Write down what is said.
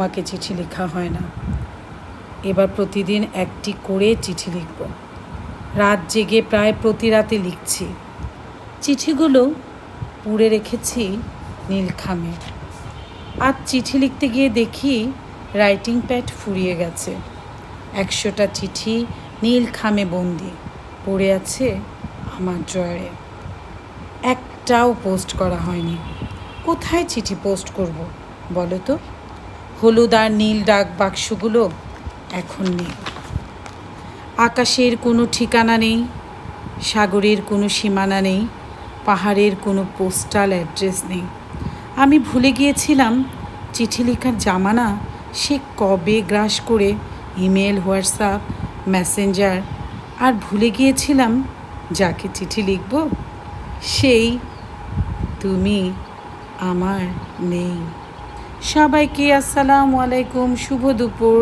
আমাকে চিঠি লেখা হয় না। এবার প্রতিদিন একটি করে চিঠি লিখব। রাত জেগে প্রায় প্রতি রাতে লিখছি। চিঠিগুলো পুড়ে রেখেছি নীলখামে আজ চিঠি লিখতে গিয়ে দেখি রাইটিং প্যাড ফুরিয়ে গেছে। একশোটা চিঠি নীল খামে বন্দি পড়ে আছে আমার ড্রয়ারে। একটাও পোস্ট করা হয়নি। কোথায় চিঠি পোস্ট করব বলো তো? হলুদ আর নীল ডাক বাক্সগুলো এখন নেই। আকাশের কোনো ঠিকানা নেই, সাগরের কোনো সীমানা নেই, পাহাড়ের কোনো পোস্টাল অ্যাড্রেস নেই। আমি ভুলে গিয়েছিলাম চিঠি লেখার জামানা সে কবে গ্রাস করে ইমেল হোয়াটসঅ্যাপ মেসেঞ্জার আর ভুলে গিয়েছিলাম যাকে চিঠি লিখব, সেই তুমি আমার নেই। সবাইকে আসসালামু আলাইকুম শুভ দুপুর।